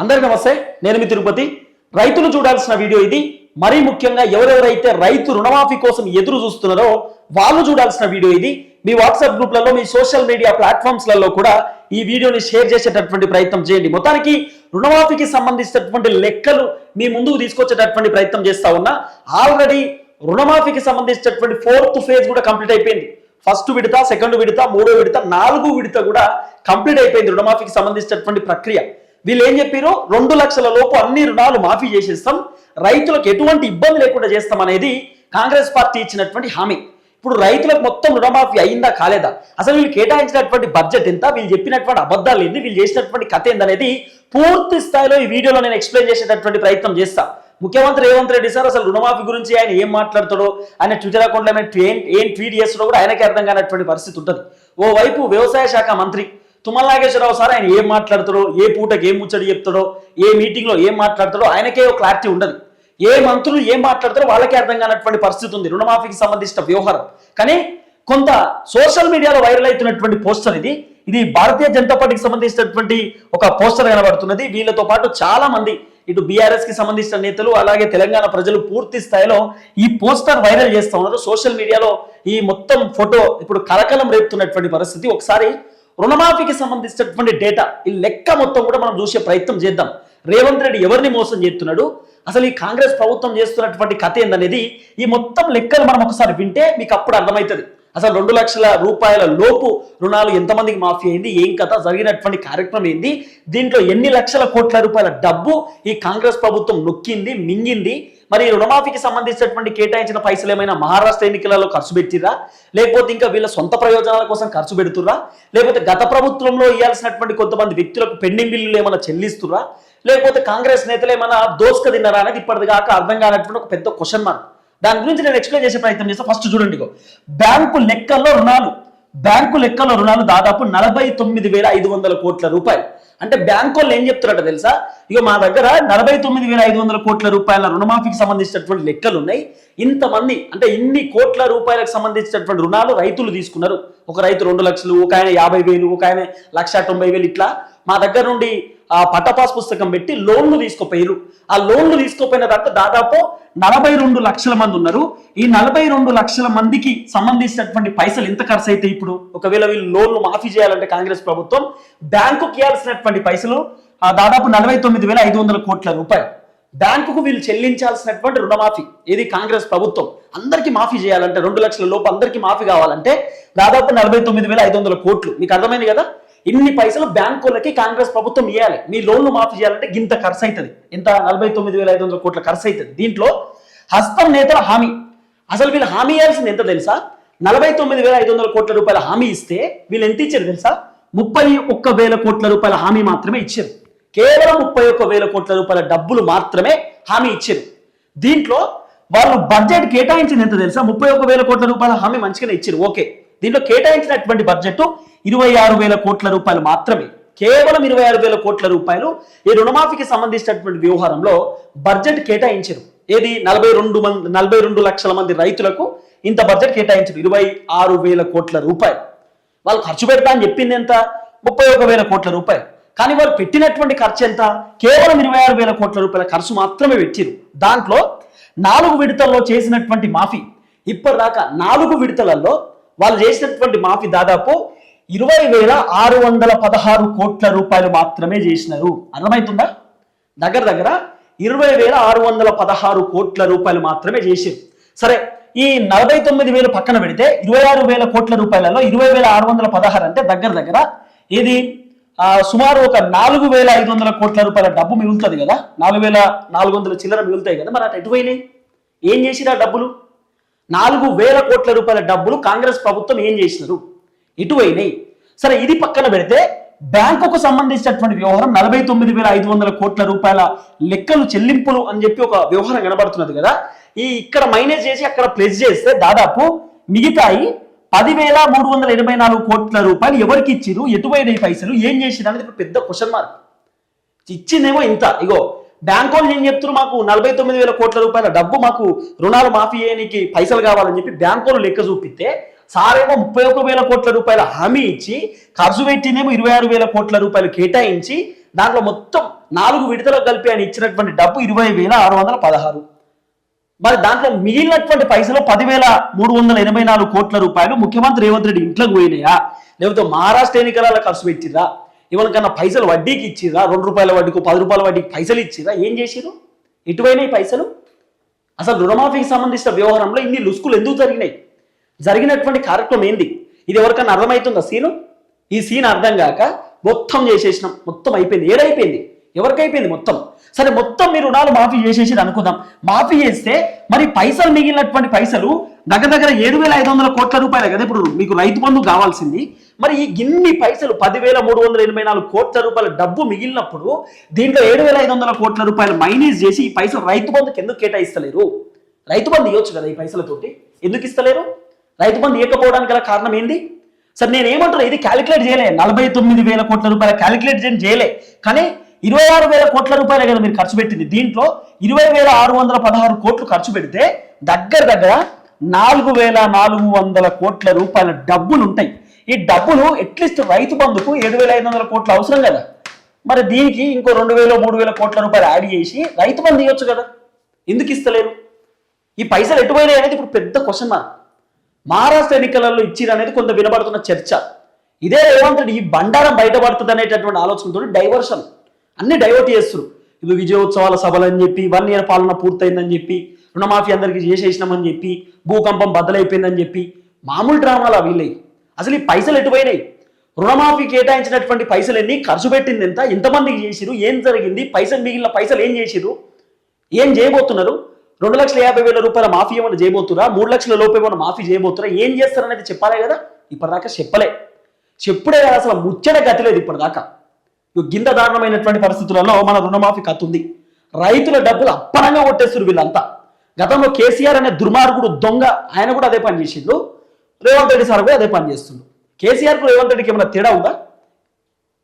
అందరికీ నమస్తే నేను మీ తిరుపతి. రైతులు చూడాల్సిన వీడియో ఇది. మరీ ముఖ్యంగా ఎవరెవరైతే రైతు రుణమాఫీ కోసం ఎదురు చూస్తున్నారో వాళ్ళు చూడాల్సిన వీడియో ఇది. మీ వాట్సాప్ గ్రూప్లలో మీ సోషల్ మీడియా ప్లాట్ఫామ్స్లలో కూడా ఈ వీడియోని షేర్ చేసేటటువంటి ప్రయత్నం చేయండి. మొత్తానికి రుణమాఫీకి సంబంధించినటువంటి లెక్కలు మీ ముందుకు తీసుకొచ్చేటటువంటి ప్రయత్నం చేస్తా ఉన్నా. ఆల్రెడీ రుణమాఫీకి సంబంధించినటువంటి ఫోర్త్ ఫేజ్ కూడా కంప్లీట్ అయిపోయింది. ఫస్ట్ విడత సెకండ్ విడత మూడో విడత నాలుగు విడత కూడా కంప్లీట్ అయిపోయింది రుణమాఫీకి సంబంధించినటువంటి ప్రక్రియ. వీళ్ళు ఏం చెప్పారు రెండు లక్షల లోపు అన్ని రుణాలు మాఫీ చేసేస్తాం. రైతులకు ఎటువంటి ఇబ్బంది లేకుండా చేస్తాం అనేది కాంగ్రెస్ పార్టీ ఇచ్చినటువంటి హామీ. ఇప్పుడు రైతులకు మొత్తం రుణమాఫీ అయిందా కాలేదా? అసలు వీళ్ళు కేటాయించినటువంటి బడ్జెట్ ఎంత? వీళ్ళు చెప్పినటువంటి అబద్ధాలు ఏంది? వీళ్ళు చేసినటువంటి కథ ఏందనేది పూర్తి స్థాయిలో ఈ వీడియోలో నేను ఎక్స్ప్లెయిన్ చేసేటటువంటి ప్రయత్నం చేస్తా. ముఖ్యమంత్రి రేవంత్ రెడ్డి సార్ అసలు రుణమాఫీ గురించి ఆయన ఏం మాట్లాడతాడో ఆయన ట్విట్టర్ అకౌంట్లో ఏం ఏం ట్వీట్ చేస్తాడో కూడా ఆయనకి అర్థం కానటువంటి పరిస్థితి ఉంటుంది. ఓవైపు వ్యవసాయ శాఖ మంత్రి తుమ్మల నాగేశ్వరరావు సార్ ఆయన ఏం మాట్లాడతాడో ఏ పూటకి ఏం ముచ్చడి చెప్తాడో ఏ మీటింగ్లో ఏం మాట్లాడతాడో ఆయనకే ఒక క్లారిటీ ఉండదు. ఏ మంత్రులు ఏం మాట్లాడతారో వాళ్ళకే అర్థం కానటువంటి పరిస్థితి ఉంది. రుణమాఫీకి సంబంధించిన వ్యవహారం. కానీ కొంత సోషల్ మీడియాలో వైరల్ అవుతున్నటువంటి పోస్టర్ ఇది. ఇది భారతీయ జనతా పార్టీకి సంబంధించినటువంటి ఒక పోస్టర్ కనబడుతున్నది. వీళ్ళతో పాటు చాలా మంది ఇటు బీఆర్ఎస్కి సంబంధించిన నేతలు అలాగే తెలంగాణ ప్రజలు పూర్తి స్థాయిలో ఈ పోస్టర్ వైరల్ చేస్తూ ఉన్నారు. సోషల్ మీడియాలో ఈ మొత్తం ఫోటో ఇప్పుడు కలకలం రేపుతున్నటువంటి పరిస్థితి. ఒకసారి రుణమాఫీకి సంబంధించినటువంటి డేటా ఈ లెక్క మొత్తం కూడా మనం చూసే ప్రయత్నం చేద్దాం. రేవంత్ రెడ్డి ఎవరిని మోసం చేస్తున్నాడు? అసలు ఈ కాంగ్రెస్ ప్రభుత్వం చేస్తున్నటువంటి కథ ఏందనేది ఈ మొత్తం లెక్కలు మనం ఒకసారి వింటే మీకు అప్పుడు అర్థమవుతుంది. అసలు రెండు లక్షల రూపాయల లోపు రుణాలు ఎంతమందికి మాఫీ అయింది? ఏం కథ? జరిగినటువంటి కార్యక్రమం ఏంది? దీంట్లో ఎన్ని లక్షల కోట్ల రూపాయల డబ్బు ఈ కాంగ్రెస్ ప్రభుత్వం నొక్కింది మింగింది? మరి రుణమాఫీకి సంబంధించినటువంటి కేటాయించిన పైసలు ఏమైనా మహారాష్ట్ర ఎన్నికలలో ఖర్చు పెట్టిరా లేకపోతే ఇంకా వీళ్ళ సొంత ప్రయోజనాల కోసం ఖర్చు పెడుతురా లేకపోతే గత ప్రభుత్వంలో ఇవ్వాల్సినటువంటి కొంతమంది వ్యక్తులకు పెండింగ్ బిల్లులు ఏమైనా చెల్లిస్తురా లేకపోతే కాంగ్రెస్ నేతలు ఏమైనా దోసుక తిన్నారా అనేది ఇప్పటిదాకా అర్థం కానటువంటి ఒక పెద్ద క్వశ్చన్ మార్క్ దాని గురించి నేను ఎక్స్ప్లెయిన్ చేసే ప్రయత్నం చేస్తాను ఫస్ట్ చూడండి బ్యాంకు లెక్కల్లో రుణాలు. బ్యాంకు లెక్కల రుణాలు దాదాపు నలభై తొమ్మిది వేల ఐదు వందల కోట్ల రూపాయలు. అంటే బ్యాంకు వాళ్ళు ఏం చెప్తారట తెలుసా? ఇక మా దగ్గర నలభై తొమ్మిది వేల ఐదు వందల కోట్ల రూపాయల రుణమాఫీకి సంబంధించినటువంటి లెక్కలు ఉన్నాయి. ఇంతమంది అంటే ఇన్ని కోట్ల రూపాయలకు సంబంధించినటువంటి రుణాలు రైతులు తీసుకున్నారు. ఒక రైతు రెండు లక్షలు ఒక ఆయన యాభై వేలు ఒక ఆయన లక్ష తొంభై వేలు ఇట్లా. మా దగ్గర నుండి ఆ పట్టపాస్ పుస్తకం పెట్టి లోన్లు తీసుకుపోయారు ఆ లోన్లు తీసుకుపోయిన తర్వాత దాదాపు నలభై రెండు లక్షల మంది ఉన్నారు. ఈ నలభై రెండు లక్షల మందికి సంబంధించినటువంటి పైసలు ఎంత ఖర్చు అయితే ఇప్పుడు? ఒకవేళ వీళ్ళు లోన్లు మాఫీ చేయాలంటే కాంగ్రెస్ ప్రభుత్వం బ్యాంకుకి ఇవ్వాల్సినటువంటి పైసలు ఆ, దాదాపు నలభై తొమ్మిది వేల ఐదు వందల కోట్ల రూపాయలు. బ్యాంకుకు వీళ్ళు చెల్లించాల్సినటువంటి రుణమాఫీ ఇది కాంగ్రెస్ ప్రభుత్వం అందరికీ మాఫీ చేయాలంటే రెండు లక్షల లోపు అందరికీ మాఫీ కావాలంటే దాదాపు నలభై తొమ్మిది వేల ఐదు వందల కోట్లు. మీకు అర్థమైంది కదా? ఇన్ని పైసలు బ్యాంకులకి కాంగ్రెస్ ప్రభుత్వం ఇవ్వాలి మీ లోన్లు మాఫీ చేయాలంటే గింత ఖర్చు అవుతుంది ఇంత నలభై తొమ్మిది వేల ఐదు వందల కోట్ల ఖర్చు అవుతుంది దీంట్లో హస్తం నేతల హామీ. అసలు వీళ్ళు హామీ ఇవ్వాల్సింది ఎంత తెలుసా? నలభై తొమ్మిది వేల ఐదు వందల కోట్ల రూపాయల హామీ ఇస్తే వీళ్ళు ఎంత ఇచ్చారు తెలుసా? ముప్పై ఒక్క వేల కోట్ల రూపాయల హామీ మాత్రమే ఇచ్చారు. కేవలం ముప్పై ఒక్క వేల కోట్ల రూపాయల డబ్బులు మాత్రమే హామీ ఇచ్చారు. దీంట్లో వాళ్ళు బడ్జెట్ కేటాయించింది ఎంత తెలుసా? ముప్పై ఒక్క వేల కోట్ల రూపాయల హామీ మంచిగానే ఇచ్చారు. ఓకే. దీంట్లో కేటాయించినటువంటి బడ్జెట్ ఇరవై ఆరు వేల కోట్ల రూపాయలు మాత్రమే. కేవలం ఇరవై ఆరు వేల కోట్ల రూపాయలు ఈ రుణమాఫీకి సంబంధించినటువంటి వ్యవహారంలో బడ్జెట్ కేటాయించరు. ఏది? నలభై రెండు మంది నలభై రెండు లక్షల మంది రైతులకు ఇంత బడ్జెట్ కేటాయించరు. ఇరవై ఆరు వేల కోట్ల రూపాయలు. వాళ్ళు ఖర్చు పెడతా అని చెప్పింది ఎంత? ముప్పై ఒక వేల కోట్ల రూపాయలు. కానీ వాళ్ళు పెట్టినటువంటి ఖర్చు ఎంత? కేవలం ఇరవై ఆరు వేల కోట్ల రూపాయల ఖర్చు మాత్రమే పెట్టిరు. దాంట్లో నాలుగు విడతల్లో చేసినటువంటి మాఫీ ఇప్పటిదాకా నాలుగు విడతలలో వాళ్ళు చేసినటువంటి మాఫీ దాదాపు ఇరవై వేల ఆరు వందల పదహారు కోట్ల రూపాయలు మాత్రమే చేసినారు. అర్థమవుతుందా? దగ్గర దగ్గర ఇరవై వేల ఆరు వందల పదహారు కోట్ల రూపాయలు మాత్రమే చేశారు సరే ఈ నలభై తొమ్మిది వేలు పక్కన పెడితే ఇరవై ఆరు వేల కోట్ల రూపాయలలో ఇరవై వేల ఆరు వందల పదహారు అంటే దగ్గర దగ్గర ఇది ఆ, సుమారు ఒక నాలుగు వేల ఐదు వందల కోట్ల రూపాయల డబ్బు మిగులుతుంది కదా. నాలుగు వేల నాలుగు వందల చిల్లర మిగులుతాయి కదా. మరి అటు ఎటు పోయినాయి? ఏం చేసిరా డబ్బులు? నాలుగు వేల కోట్ల రూపాయల డబ్బులు కాంగ్రెస్ ప్రభుత్వం ఏం చేసినారు? ఇటువైనాయి సరే ఇది పక్కన పెడితే బ్యాంకుకు సంబంధించినటువంటి వ్యవహారం నలభై తొమ్మిది వేల ఐదు వందల కోట్ల రూపాయల లెక్కలు చెల్లింపులు అని చెప్పి ఒక వ్యవహారం కనబడుతున్నది కదా. ఈ ఇక్కడ మైనస్ చేసి అక్కడ ప్లస్ చేస్తే దాదాపు మిగతాయి పదివేల మూడు వందల ఎనభై నాలుగు కోట్ల రూపాయలు ఎవరికి ఇచ్చిరు ఎటువైన పైసలు? ఏం చేసిరు అనేది ఇప్పుడు పెద్ద క్వశ్చన్ మార్క్ ఇచ్చిందేమో ఇంత. ఇగో బ్యాంక్ వాళ్ళు ఏం చెప్తున్నారు మాకు? నలభై తొమ్మిది వేల కోట్ల రూపాయల డబ్బు మాకు రుణాలు మాఫీ చేయడానికి పైసలు కావాలని చెప్పి బ్యాంక్ వాళ్ళు లెక్క చూపిస్తే సారేమో ముప్పై ఒక వేల కోట్ల రూపాయల హామీ ఇచ్చి ఖర్చు పెట్టినేమో ఇరవై ఆరు వేల కోట్ల రూపాయలు కేటాయించి దాంట్లో మొత్తం నాలుగు విడతలకు కలిపి ఆయన ఇచ్చినటువంటి డబ్బు ఇరవై వేల ఆరు వందల పదహారు. మరి దాంట్లో మిగిలినటువంటి పైసలు పదివేల మూడు వందల ఎనభై నాలుగు కోట్ల రూపాయలు ముఖ్యమంత్రి రేవంత్ రెడ్డి ఇంట్లోకి పోయినాయా? లేకపోతే మహారాష్ట్ర ఎన్నికల ఖర్చు పెట్టిరా ఇవాళకన్నా పైసలు వడ్డీకి ఇచ్చిరా రెండు రూపాయల వడ్డీకి పది రూపాయల వడ్డీకి పైసలు ఇచ్చిరా ఏం చేసిరు ఎటువైనాయి పైసలు? అసలు రుణమాఫీకి సంబంధించిన వ్యవహారంలో ఇన్ని లుసుకులు ఎందుకు జరిగినాయి? జరిగినటువంటి కార్యక్రమం ఏంది? ఇది ఎవరికన్నా అర్థమవుతుందా సీను? ఈ సీన్ అర్థం కాక మొత్తం చేసేసినాం. మొత్తం అయిపోయింది. ఏడైపోయింది? ఎవరికైపోయింది మొత్తం? సరే మొత్తం మీరు రుణాలు మాఫీ చేసేసి అనుకుందాం. మాఫీ చేస్తే మరి పైసలు మిగిలినటువంటి పైసలు దగ్గర దగ్గర ఏడు వేల ఐదు వందల కోట్ల రూపాయలు కదా ఇప్పుడు మీకు రైతు బంధు కావాల్సింది. మరి ఈ గిన్ని పైసలు పదివేల మూడు వందల ఎనభై నాలుగు కోట్ల రూపాయల డబ్బు మిగిలినప్పుడు దీంట్లో ఏడు వేల ఐదు వందల కోట్ల రూపాయలు మైనస్ చేసి ఈ పైసలు రైతు బంధుకి ఎందుకు కేటాయిస్తలేరు? రైతు బంధు ఇవ్వచ్చు కదా ఈ పైసలతోటి. ఎందుకు ఇస్తలేరు? రైతు బంధు ఇవ్వకపోవడానికి గల కారణం ఏంది? సరే నేను ఏమంటున్నా ఇది క్యాలిక్యులేట్ చేయలే. నలభై తొమ్మిది వేల కోట్ల రూపాయల క్యాలిక్యులేట్ చేయలే. కానీ ఇరవై ఆరు వేల కోట్ల రూపాయలే కదా మీరు ఖర్చు పెట్టింది. దీంట్లో ఇరవై వేల ఆరు వందల పదహారు కోట్లు ఖర్చు పెడితే దగ్గర దగ్గర నాలుగు వేల నాలుగు వందల కోట్ల రూపాయల డబ్బులు ఉంటాయి ఈ డబ్బులు అట్లీస్ట్ రైతు బంధుకు ఏడు వేల ఐదు వందల కోట్లు అవసరం కదా. మరి దీనికి ఇంకో రెండు వేల మూడు వేల కోట్ల రూపాయలు యాడ్ చేసి రైతు బంధు ఇవ్వచ్చు కదా. ఎందుకు ఇస్తలేరు? ఈ పైసలు ఎటుపోయినాయి అనేది ఇప్పుడు పెద్ద క్వశ్చన్ మార్క్ మహారాష్ట్ర ఎన్నికలలో ఇచ్చిరు అనేది కొంత వినబడుతున్న చర్చ. ఇదే రేవంత్ రెడ్డి ఈ బండారం బయటపడుతుంది అనేటటువంటి ఆలోచనతో డైవర్షన్ అన్ని డైవర్ట్ చేస్తారు ఇది విజయోత్సవాల సభలు అని చెప్పి వన్ ఇయర్ పాలన పూర్తయిందని చెప్పి రుణమాఫీ అందరికీ చేసేసినామని చెప్పి భూకంపం బద్దలైపోయిందని చెప్పి మామూలు డ్రామాలు వీళ్ళవి అసలు ఈ పైసలు ఎటుపోయినాయి రుణమాఫీ కేటాయించినటువంటి పైసలు ఎన్ని ఖర్చు పెట్టింది ఎంత? ఎంతమందికి చేసిరు ఏం జరిగింది? పైసలు మిగిలిన పైసలు ఏం చేసిరు ఏం చేయబోతున్నారు? రెండు లక్షల యాభై వేల రూపాయల మాఫీ ఏమైనా చేయబోతురా? మూడు లక్షల లోపు ఏమైనా మాఫీ చేయబోతురా? ఏం చేస్తారనేది చెప్పాలే కదా? ఇప్పటిదాకా చెప్పలే. చెప్పుడే కదా అసలు ముచ్చట గతి లేదు ఇప్పటిదాకా. గింత దారుణమైనటువంటి పరిస్థితులలో మన రుణమాఫీ కత్తుంది. రైతుల డబ్బులు అప్పనంగా కొట్టేస్తారు వీళ్ళంతా. గతంలో కేసీఆర్ అనే దుర్మార్గుడు దొంగ ఆయన కూడా అదే పని చేసిండు. రేవంత్ రెడ్డి సార్ కూడా అదే పని చేస్తుండు. కేసీఆర్కు రేవంత్ రెడ్డికి ఏమైనా తేడా ఉందా?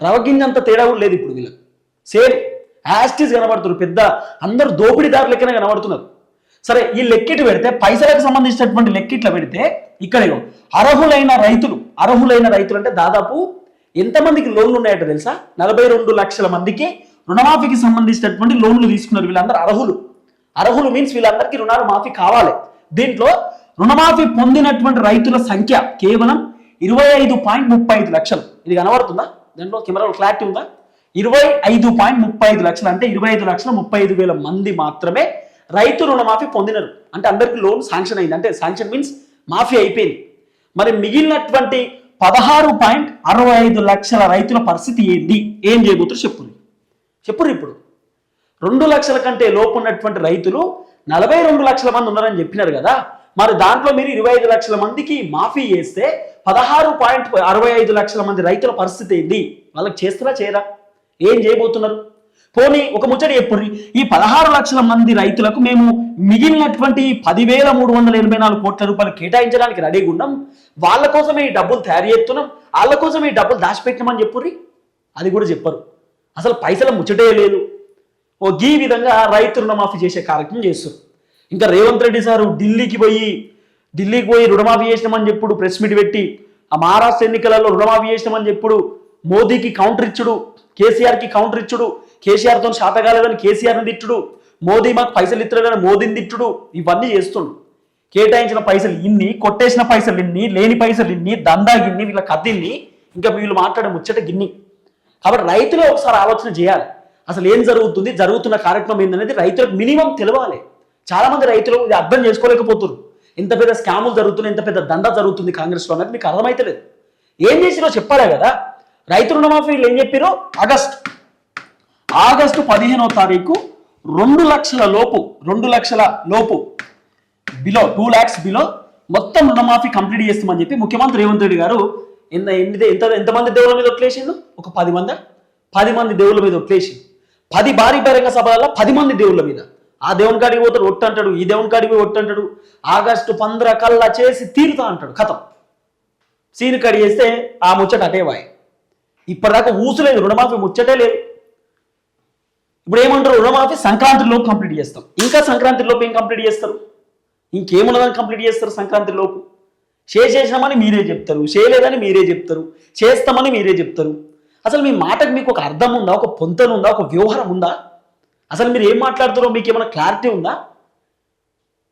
రవగింజంత తేడా కూడా లేదు ఇప్పుడు వీళ్ళకి. సేమ్ యాస్టీస్ కనబడుతున్నారు. పెద్ద అందరు దోపిడీదారు లెక్కనే కనబడుతున్నారు. సరే ఈ లెక్కిట్ పెడితే పైసలకు సంబంధించినటువంటి లెక్కిట్ల పెడితే ఇక్కడ అర్హులైన రైతులు అర్హులైన రైతులు అంటే దాదాపు ఎంతమందికి లోన్లు ఉన్నాయట తెలుసా? నలభై రెండు లక్షల మందికి రుణమాఫీకి సంబంధించినటువంటి లోన్లు తీసుకున్నారు వీళ్ళందరూ అర్హులు. అర్హులు మీన్స్ వీళ్ళందరికీ రుణాలు మాఫీ కావాలి. దీంట్లో రుణమాఫీ పొందినటువంటి రైతుల సంఖ్య కేవలం ఇరవై ఐదు పాయింట్ ముప్పై ఐదు లక్షలు. ఇది కనబడుతుందా? దాంట్లో కెమెరాలో క్లారిటీ ఉందా? ఇరవై ఐదు పాయింట్ ముప్పై ఐదు లక్షలు. అంటే ఇరవై ఐదు లక్షల ముప్పై ఐదు వేల మంది మాత్రమే రైతు రుణమాఫీ పొందినారు. అంటే అందరికీ లోన్ శాంక్షన్ అయింది. అంటే శాంక్షన్ మీన్స్ మాఫీ అయిపోయింది. మరి మిగిలినటువంటి పదహారు పాయింట్ అరవై ఐదు లక్షల రైతుల పరిస్థితి ఏంది? ఏం చేయబోతున్నారు చెప్పుర్రి. చెప్పుర్రి ఇప్పుడు. రెండు లక్షల కంటే లోపు ఉన్నటువంటి రైతులు నలభై రెండు లక్షల మంది ఉన్నారని చెప్పినారు కదా. మరి దాంట్లో మీరు ఇరవై ఐదు లక్షల మందికి మాఫీ చేస్తే పదహారు పాయింట్ అరవై ఐదు లక్షల మంది రైతుల పరిస్థితి ఏంది? వాళ్ళకి చేస్తారా చేయరా? ఏం చేయబోతున్నారు? పోనీ ఒక ముచ్చట చెప్పుర్రి. ఈ పదహారు లక్షల మంది రైతులకు మేము మిగిలినటువంటి పదివేల మూడు వందల ఎనభై నాలుగు కోట్ల రూపాయలు కేటాయించడానికి రెడీగా ఉన్నాం వాళ్ళ కోసమే ఈ డబ్బులు తయారు చేస్తున్నాం. వాళ్ళ కోసం ఈ డబ్బులు దాచిపెట్టినామని చెప్పుర్రి? అది కూడా చెప్పరు. అసలు పైసల ముచ్చటే లేదు. ఓ ఈ విధంగా రైతు రుణమాఫీ చేసే కార్యక్రమం చేస్తారు. ఇంకా రేవంత్ రెడ్డి సారు ఢిల్లీకి పోయి ఢిల్లీకి పోయి రుణమాఫీ చేసినామని చెప్పుడు ప్రెస్ మీట్ పెట్టి ఆ మహారాష్ట్ర ఎన్నికలలో రుణమాఫీ చేసినామని చెప్పుడు మోదీకి కౌంటర్ ఇచ్చుడు కేసీఆర్కి కౌంటర్ ఇచ్చుడు కేసీఆర్తో శాతకాలేదని కేసీఆర్ని తిట్టుడు. మోదీ మాకు పైసలు ఇత్తలేదని మోదీని తిట్టుడు. ఇవన్నీ చేస్తుండు. కేటాయించిన పైసలు ఇన్ని కొట్టేసిన పైసలు ఇన్ని లేని పైసలు ఇన్ని దందా గిన్ని వీళ్ళ కద్దిన్ని ఇంకా వీళ్ళు మాట్లాడే ముచ్చట గిన్ని. కాబట్టి రైతులు ఒకసారి ఆలోచన చేయాలి. అసలు ఏం జరుగుతుంది? జరుగుతున్న కార్యక్రమం ఏందనేది రైతులకు మినిమం తెలవాలి. చాలామంది రైతులు ఇది అర్థం చేసుకోలేకపోతున్నారు. ఇంత పెద్ద స్కాములు జరుగుతున్నాయి ఇంత పెద్ద దందా జరుగుతుంది కాంగ్రెస్లో అనేది మీకు అర్థమైతలేదు. ఏం చేసిరో చెప్పాలే కదా. రైతు రుణమాఫీ వీళ్ళు ఏం చెప్పారో? ఆగస్ట్. ఆగస్టు పదిహేనో తారీఖు రెండు లక్షల లోపు రెండు లక్షల లోపు బిలో టూ ల్యాక్స్ బిలో మొత్తం రుణమాఫీ కంప్లీట్ చేస్తామని చెప్పి ముఖ్యమంత్రి రేవంత్ రెడ్డి గారు ఎంత ఎన్ని ఎంత ఎంతమంది దేవుళ్ళ మీద ఒట్లేసిండు? ఒక పది మంది? పది మంది దేవుళ్ళ మీద ఒట్లేసి పది భారీ బహిరంగ సభలలో పది మంది దేవుళ్ళ మీద. ఆ దేవుని కాడికి పోతాడు ఒట్టు అంటాడు ఈ దేవుని కాడికి పోయి ఒట్టు అంటాడు ఆగస్టు పంద్ర కల్లా చేసి తీరుతా అంటాడు కథం. సీన్ కడి చేస్తే ఆ ముచ్చట అటే వాయి. ఇప్పటిదాకా ఊసులేదు రుణమాఫీ ముచ్చటే లేదు. ఇప్పుడు ఏమంటారు రుణమాఫీ సంక్రాంతిలోపు కంప్లీట్ చేస్తాం. ఇంకా సంక్రాంతిలోపు ఏం కంప్లీట్ చేస్తారు? ఇంకేమున్నదని కంప్లీట్ చేస్తారు సంక్రాంతిలోపు చేసేసినామని మీరే చెప్తారు చేయలేదని మీరే చెప్తారు చేస్తామని మీరే చెప్తారు. అసలు మీ మాటకు మీకు ఒక అర్థం ఉందా? ఒక పొంతన ఉందా? ఒక వ్యవహారం ఉందా? అసలు మీరు ఏం మాట్లాడుతారో మీకు ఏమైనా క్లారిటీ ఉందా?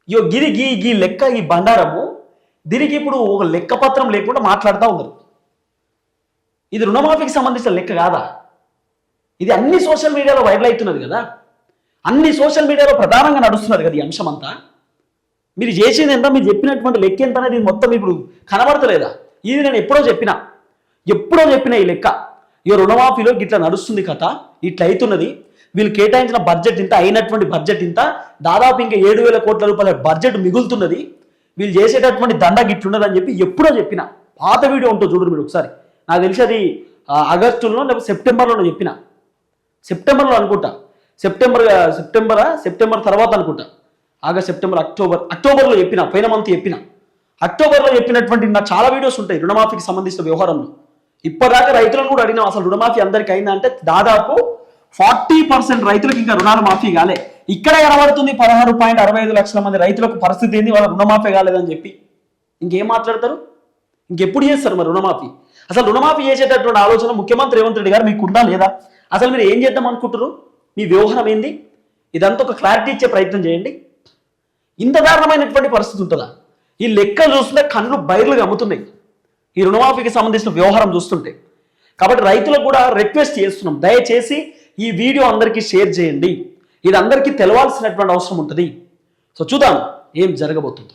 ఇయో గిరి గీ గీ లెక్క ఈ బండారము దీనికి ఇప్పుడు ఒక లెక్క పత్రం లేకుండా మాట్లాడుతూ ఉన్నారు. ఇది రుణమాఫీకి సంబంధించిన లెక్క కాదా? ఇది అన్ని సోషల్ మీడియాలో వైరల్ అవుతున్నది కదా. అన్ని సోషల్ మీడియాలో ప్రధానంగా నడుస్తున్నది కదా ఈ అంశం అంతా మీరు చేసేది ఎంత మీరు చెప్పినటువంటి లెక్క ఎంత అనేది మొత్తం ఇప్పుడు కనబడతలేదా? ఇది నేను ఎప్పుడో చెప్పిన. ఎప్పుడో చెప్పిన ఈ లెక్క. ఈ రుణమాఫీలో ఇట్లా నడుస్తుంది కథ ఇట్లా అవుతున్నది. వీళ్ళు కేటాయించిన బడ్జెట్ ఇంత అయినటువంటి బడ్జెట్ ఇంత దాదాపు ఇంకా ఏడు వేల కోట్ల రూపాయల బడ్జెట్ మిగులుతున్నది. వీళ్ళు చేసేటటువంటి దండ గిట్లున్నది అని చెప్పి ఎప్పుడో చెప్పిన. పాత వీడియో ఉంటుంది చూడరు మీరు ఒకసారి. నాకు తెలిసి అది ఆగస్టులో లేకపోతే సెప్టెంబర్లో చెప్పిన. సెప్టెంబర్లో అనుకుంటా. సెప్టెంబర్ సెప్టెంబరా సెప్టెంబర్ తర్వాత అనుకుంటా. ఆగస్ట్ సెప్టెంబర్ అక్టోబర్ అక్టోబర్లో చెప్పిన పైన మంత్ చెప్పిన. అక్టోబర్లో చెప్పినటువంటి నా చాలా వీడియోస్ ఉంటాయి రుణమాఫీకి సంబంధించిన వ్యవహారంలో. ఇప్పటిదాకా రైతులను కూడా అడిగినాం అసలు రుణమాఫీ అందరికి అయిందంటే దాదాపు ఫార్టీ పర్సెంట్ రైతులకు ఇంకా రుణాలు మాఫీ కాలే. ఇక్కడే కనబడుతుంది పదహారు పాయింట్ అరవై ఐదు లక్షల మంది రైతులకు పరిస్థితి ఏంది? వాళ్ళ రుణమాఫీ కాలేదని చెప్పి. ఇంకేం మాట్లాడతారు? ఇంకెప్పుడు చేస్తారు మరి రుణమాఫీ? అసలు రుణమాఫీ చేసేటటువంటి ఆలోచన ముఖ్యమంత్రి రేవంత్ రెడ్డి గారు మీకు ఉందా లేదా? అసలు మీరు ఏం చేద్దాం అనుకుంటారు మీ వ్యవహారం ఏంది? ఇదంతా ఒక క్లారిటీ ఇచ్చే ప్రయత్నం చేయండి. ఇంత దారుణమైనటువంటి పరిస్థితి ఉంటుందా? ఈ లెక్కలు చూస్తుంటే కళ్ళు బయర్లు అమ్ముతున్నాయి. ఈ రుణమాఫీకి సంబంధించిన వ్యవహారం చూస్తుంటే. కాబట్టి రైతులకు కూడా రిక్వెస్ట్ చేస్తున్నాం. దయచేసి ఈ వీడియో అందరికీ షేర్ చేయండి. ఇది అందరికీ తెలవాల్సినటువంటి అవసరం ఉంటుంది. సో చూద్దాం ఏం జరగబోతుంది.